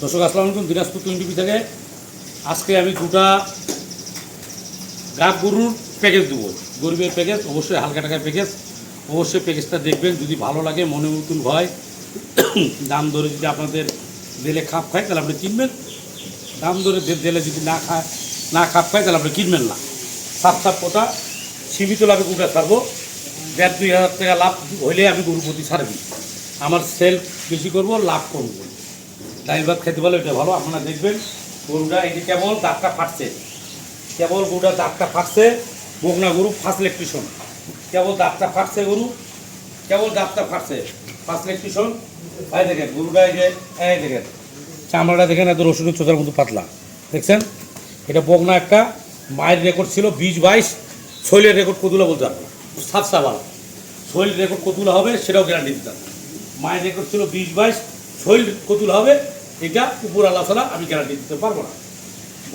দর্শক, আসসালামু আলাইকুম। দিনাজপুর টোয়েন্টি থেকে আজকে আমি দুটা গাব গরুর প্যাকেজ দেবো। গরিবের প্যাকেজ অবশ্যই হালকা টাকার প্যাকেজ অবশ্যই প্যাকেজটা দেখবেন, যদি ভালো লাগে, মনে মতন হয়, দাম ধরে যদি আপনাদের দিলে খাপ খায়, তাহলে আপনি কিনবেন। দাম ধরে দিলে যদি না খায়, না খাপ খায়, তাহলে আপনি কিনবেন না। সাত সাত পোতা সীমিত লাভে গরুটা ছাড়বো। দেড় দুই হাজার টাকা লাভ হইলে আমি গরু প্রতি ছাড়বি। আমার সেল বেশি করব, লাভ করব ডাইল ভাত খেতে পারলে এটা ভালো, আপনারা দেখবেন গরুটা এই যে কেবল দাঁতটা ফাটছে। কেবল গরুটা দাঁতটা ফাটছে বগনা গরু ফার্স্ট ইলেকট্রিশন কেবল দাঁতটা ফাটছে গরু, কেবল দাঁতটা ফাটছে ফার্স্ট ইলেকট্রিশন এই দেখেন, গরুটা এই যে, এই দেখেন, চামড়াটা দেখেন, এত রসুনের চোতার মতো পাতলা। দেখছেন? এটা বগনা একটা, মায়ের রেকর্ড ছিল বিশ বাইশ, শৈলের রেকর্ড কতুলা বলতে পারব? সাত সাবাল। শৈল রেকর্ড কতুলা হবে সেটাও গ্যারান্টি দিতাম মায়ের রেকর্ড ছিল বিশ বাইশ, শৈল কতুলা হবে এটা উপর আল্লাহ আমি গ্যারান্টি দিতে পারব না।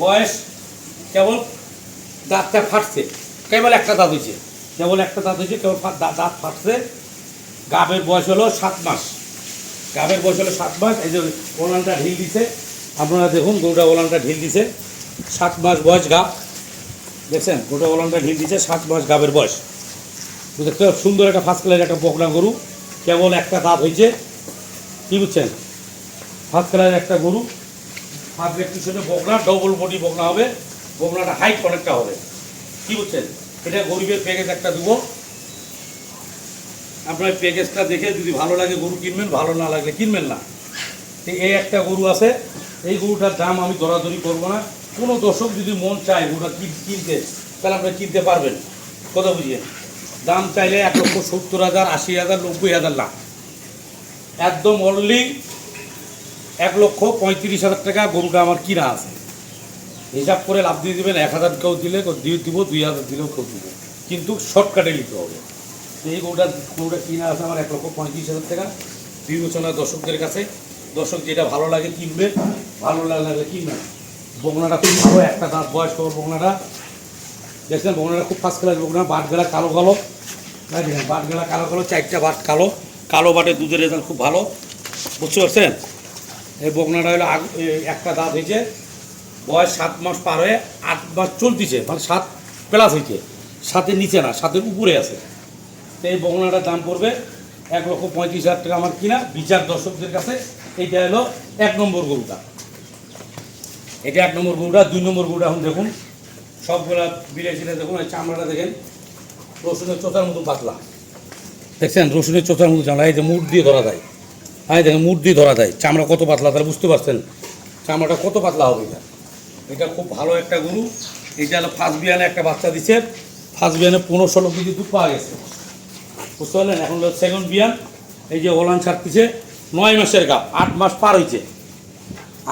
বয়স কেবল দাঁতটা ফাটছে, কেবল একটা দাঁত হয়েছে, কেবল একটা দাঁত হয়েছে, কেবল দাঁত ফাটছে। গাবের বয়স হলো সাত মাস। গাবের বয়স হলো সাত মাস, এই যে ওলানটা ঢিল দিছে, আপনারা দেখুন গরুটা ওলানটা ঢিল দিছে, সাত মাস বয়স গাব দেখছেন? গোটা ওলানটা ঢিল দিছে, সাত মাস গাবের বয়স। দেখতে সুন্দর একটা ফার্স্ট কালার একটা বকনা গরু কেবল একটা দাঁত হয়েছে। কি বুঝছেন? ফার্স্ট কালারের একটা গরু। ফার্স্ট ইলেকট্রিশনে বকনা ডবল বডি বকনা হবে। বকনাটা হাইট অনেকটা হবে। কি বুঝছেন এটা গরিবের প্যাকেজ একটা দেবো। আপনার প্যাকেজটা দেখে যদি ভালো লাগে গরু কিনবেন, ভালো না লাগলে কিনবেন না। এই একটা গরু আছে। এই গরুটার দাম আমি দরাদরি করব না। কোনো দর্শক যদি মন চায় গরুটা কিন- কিনতে, তাহলে আপনি কিনতে পারবেন। কথা বুঝিয়ে। দাম চাইলে এক লক্ষ সত্তর হাজার, আশি হাজার, নব্বই হাজার লাখ। একদম অনলি এক লক্ষ পঁয়ত্রিশ হাজার টাকা গরুটা আমার কিনা আছে। হিসাব করে লাভ দিয়ে দেবেন এক হাজার কেউ দিলে দিয়ে দিব, দুই হাজার দিলেও কেউ দিব। কিন্তু শর্টকাটে নিতে হবে। এই গরুটা গরুটা কিনা আছে আমার এক লক্ষ পঁয়ত্রিশ হাজার টাকা। বিবেচনা দর্শকদের কাছে, দর্শক যেটা ভালো লাগে কিনবে, ভালো লাগলে কিনবে। বগনাটা খুব ভালো, একটা দাঁত বয়স খবর বগনাটা দেখছেন বগনাটা খুব ফার্স্ট ক্লাস বগনা বাটগেলা কালো কালো। এই দেখেন বাটগেলা কালো কালো, চারটা বাট কালো। কালো বাটে দুধের রেজাল্ট খুব ভালো। বুঝতে পারছেন? এই বগনাটা হলো একটা দাঁত হয়েছে। বয়স সাত মাস পার হয়ে আট মাস চলতিছে মানে সাত প্লাস হয়েছে সাতের নিচে না, সাতের উপরে আছে। তো এই বগনাটার দাম পড়বে এক লক্ষ পঁয়ত্রিশ হাজার টাকা আমার কিনা, বিচার দর্শকদের কাছে। এইটা হলো এক নম্বর গরুটা। এটা এক নম্বর গরুটা, দুই নম্বর গরুটা এখন দেখুন। সবগুলা বিলেছিটা দেখুন, এই চামড়াটা দেখেন। রসুনের চোতার মতো পাতলা। দেখছেন? রসুনের চোতার মতো চামড়া, এই যে মুঠ দিয়ে ধরা যায়। হ্যাঁ দেখেন মুঠ দিয়ে ধরা যায়। চামড়া কত পাতলা, তাহলে বুঝতে পারছেন? চামড়াটা কত পাতলা হবে এটা? এটা খুব ভালো একটা গরু। এটা হলো ফার্স্ট বিয়ানে একটা বাচ্চা দিচ্ছে। ফার্স্ট বিয়ানে পনেরো ষোলো কেজি দুধ পাওয়া গেছে। বুঝতে পারলেন? এখন হলো সেকেন্ড বিয়ান। এই যে ওলান ছাড়তেছে, নয় মাসের গাপ আট মাস পার হয়েছে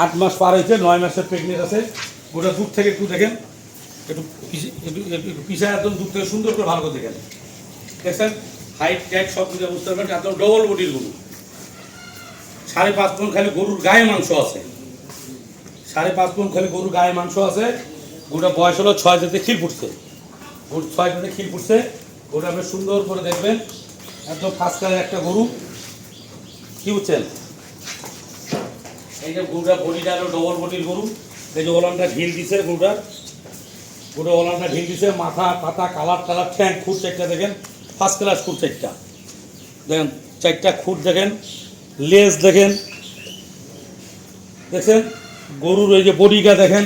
আট মাস পার হয়েছে নয় মাসের প্রেগনেন্ট আছে। গোটা দূর থেকে একটু দেখেন। একটু একটু পিছায় একদম দূর থেকে সুন্দর করে ভালো করে দেখেন। দেখছেন? হাইট টাইট সব কিছু বুঝতে পারবেন একদম ডবল বডির গরু। সাড়ে পাঁচ পন খালি গরুর গায়ে মাংস আছে। সাড়ে পাঁচ পন খালি গরুর গায়ে মাংস আছে। গরুটা বয়স হলো ছয় জাতে খিল ফুটছে। গরু ছয় জাতে খিল ফুটছে। গরুটা আপনি সুন্দর করে দেখবেন। একদম ফার্স্ট কালার একটা গরু। কি বুঝছেন? এই যে গরুটা বডিটা হলো ডবল বডির গরু। এই যে ওলানটা ঢিল দিছে গরুটার। গরুটা ওলানটা ঢিল দিছে। মাথা, পাতা, কালার টালার ঠ্যাং খুঁট চারটা দেখেন। ফার্স্ট ক্লাস খুঁট চারটা। দেখেন, চারটা খুঁট দেখেন। লেজ দেখেন। দেখছেন? গরুর ওই যে বডিটা দেখেন।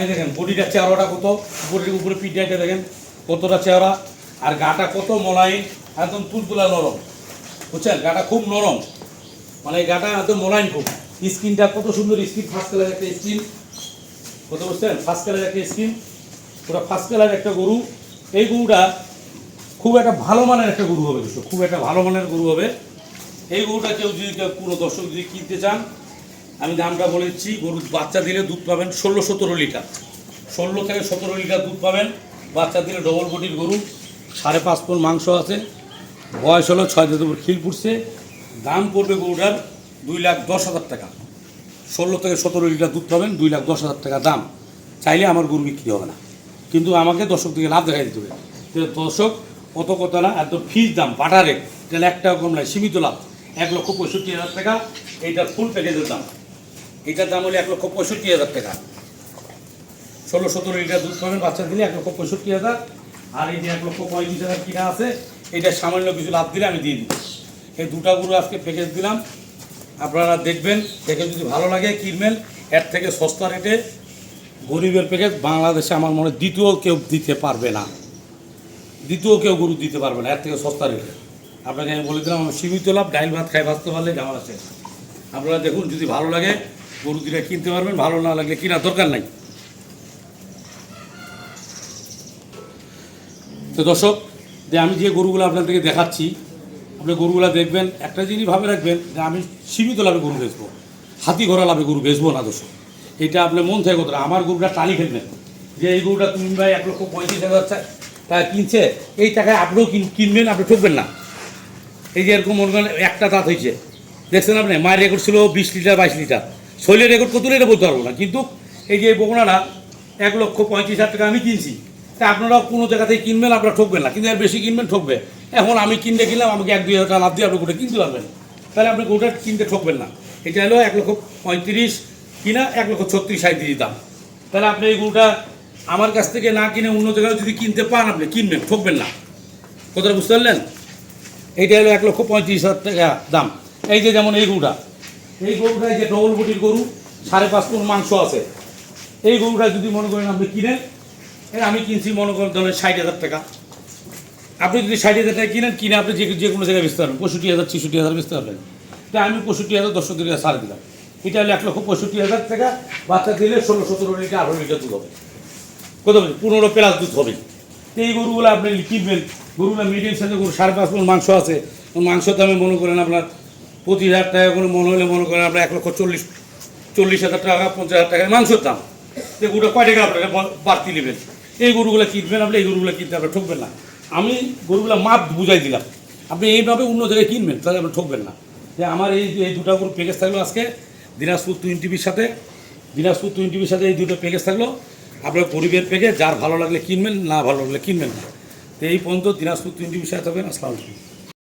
এই দেখেন, বডিটার চেহারাটা কত? উপরে উপরে পিঠাটা দেখেন, কতটা চেহারা। আর গাটা কত মোলায়েম, একদম তুলতুলা নরম। বুঝছেন? গাটা খুব নরম। মানে এই গাটা একদম মোলায়েম খুব। স্কিনটা কত সুন্দর স্কিন ফার্স্ট কালার একটা স্কিন। কত বুঝছেন? ফার্স্ট কালার একটা স্কিন। ওটা ফার্স্ট কালার একটা গরু। এই গরুটা খুব একটা ভালো মানের একটা গরু হবে খুব একটা ভালো মানের গরু হবে। এই গরুটা কেউ যদি কোনো দর্শক যদি কিনতে চান, আমি দামটা বলে দিচ্ছি, গরুর বাচ্চা দিলে দুধ পাবেন ষোলো সতেরো লিটার। ষোলো থেকে সতেরো লিটার দুধ পাবেন, বাচ্চা দিলে ডবল বডির গরু, সাড়ে পাঁচ পন মাংস আছে, বয়স হলো ছয় দিন উপর খিল ফুটছে দাম পড়বে গরুটার দুই লাখ দশ হাজার টাকা। ষোলো থেকে সতেরো লিটার দুধ পাবেন, দুই লাখ দশ হাজার টাকা দাম। চাইলে আমার গরু বিক্রি হবে না। কিন্তু আমাকে দর্শক থেকে লাভ দেখাই দিতে হবে। দর্শক, কত কত না, একদম ফিজ দাম বাটা রেট তাহলে একটা কম নাই, সীমিত লাভ। এক লক্ষ পঁয়ষট্টি হাজার টাকা এইটার ফুল প্যাকেজের দাম। এটার দাম হলো এক লক্ষ পঁয়ষট্টি হাজার টাকা। ষোলো, সতেরো লিটার দুধ পাবেন বাচ্চা দিলে এক লক্ষ পঁয়ষট্টি হাজার। আর এই যে এক লক্ষ পঁয়ত্রিশ হাজার কিনা আছে এটা সামান্য কিছু লাভ দিলে আমি দিয়ে দিই এই দুটা গরু আজকে প্যাকেজ দিলাম। আপনারা দেখবেন দেখে যদি ভালো লাগে কিনবেন এর থেকে সস্তা রেটে গরিবের প্যাকেজ বাংলাদেশে আমার মনে দ্বিতীয় কেউ দিতে পারবে না। দ্বিতীয় কেউ গরু দিতে পারবে না, এর থেকে সস্তা রেটে আপনাকে আমি বলে দিলাম আমার সীমিত লাভ, ডাইল ভাত খাই বাঁচতে পারলে আমার আছে। আপনারা দেখুন, যদি ভালো লাগে গরু দুটা কিনতে পারবেন, ভালো না লাগলে কেনার দরকার নাই। তো দর্শক, যে আমি যে গরুগুলো আপনাদেরকে দেখাচ্ছি, আপনি গরুগুলো দেখবেন, একটা জিনিস ভাবে রাখবেন, যে আমি সীমিত লাভে গরু বেচবো, হাতি ঘোড়া লাভে গরু বেচবো না দর্শক। এটা আপনার মন থেকে কথা আমার গরুটা টালি ফেলবেন যে এই গরুটা তুমি ভাই এক লক্ষ পঁয়ত্রিশ হাজার টাকা কিনছে, এই টাকায় আপনিও কিন- কিনবেন, আপনি ঠকবেন না। এই যে এরকম করেন একটা দাঁত হয়েছে। দেখছেন আপনি? মায়ের রেকর্ড ছিল বিশ লিটার, বাইশ লিটার। শৈলের রেকর্ড কত এটা বলতে পারব না। কিন্তু এই যে এই এক লক্ষ পঁয়ত্রিশ হাজার টাকা আমি কিনছি। তা আপনারাও কোনো জায়গা থেকে কিনবেন, আপনারা ঠকবেন না। কিন্তু এর বেশি কিনবেন, ঠকবে। এখন আমি কিনতে কিনলাম, আমাকে এক, দুই হাজার টাকা লাভ দিয়ে আপনি গোটা কিনতে পারবেন? তাহলে আপনি গোটা কিনতে ঠকবেন না। এটা হলো এক লক্ষ পঁয়ত্রিশ কিনা এক লক্ষ ছত্রিশ সাঁত্রিশ দাম। তাহলে আপনি এই গরুটা আমার কাছ থেকে না কিনে অন্য জায়গায় যদি কিনতে পান আপনি, কিনবেন, ঠকবেন না। কথাটা বুঝতে পারলেন? এইটা হলো এক লক্ষ পঁয়ত্রিশ হাজার টাকা দাম। এই যে যেমন এই গরুটা এই গরুটা এই যে ডবল বটির গরু, সাড়ে পাঁচ ফুট মাংস আছে। এই গরুটা যদি মনে করেন আপনি কিনেন আমি কিনছি মনে করেন ধরেন ষাট হাজার টাকা। আপনি যদি ষাট হাজার টাকা কিনেন, কিনে আপনি যে যে কোনো জায়গায় বেচতে পারবেন। পঁয়ষট্টি হাজার, ছেষট্টি হাজার বেচতে পারবেন। তাই আমি পঁয়ষট্টি হাজার দশ টাকা সার দিলাম। এটা হলো এক লক্ষ পঁয়ষট্টি হাজার টাকা। বাচ্চা দিলে ষোলো সতেরো লিটার আঠারো লিটার দুধ হবে। কত বলছি পনেরো প্লাস দুধ হবে। এই গরুগুলো আপনি কিনবেন গরুগুলো মিডিয়াম সাইজের গরু, সাড়ে পাঁচ মণ মাংস আছে। মাংসের দামে মনে করেন আপনার পঁচিশ হাজার টাকা করে মনে হলে মনে করেন আপনার এক লক্ষ চল্লিশ চল্লিশ হাজার টাকা, পঞ্চাশ হাজার টাকা মাংসের দাম। এই গরুটা কয় টাকা আপনার বাড়তি নেবেন? এই গরুগুলো কিনবেন আপনি, এই গরুগুলো কিনতে আপনি ঠকবেন না। আমি গরুগুলো মাপ বুঝাই দিলাম। আপনি এইভাবে অন্য জায়গায় কিনবেন, তাহলে আপনি ঠকবেন না। যে আমার এই এই দুটা গরু প্যাকেজ থাকল আজকে, দিনাজপুর টুইন টিভির সাথে, দিনাজপুর টুইন টিভির সাথে এই দুটো প্যাকেজ থাকল। আপনার গরিবের প্যাকেজ যার ভালো লাগলে কিনবেন, না ভালো লাগলে কিনবেন না। তো এই পর্যন্ত দিনাজপুর টিভির সাথে থাকবেন। আসসালামু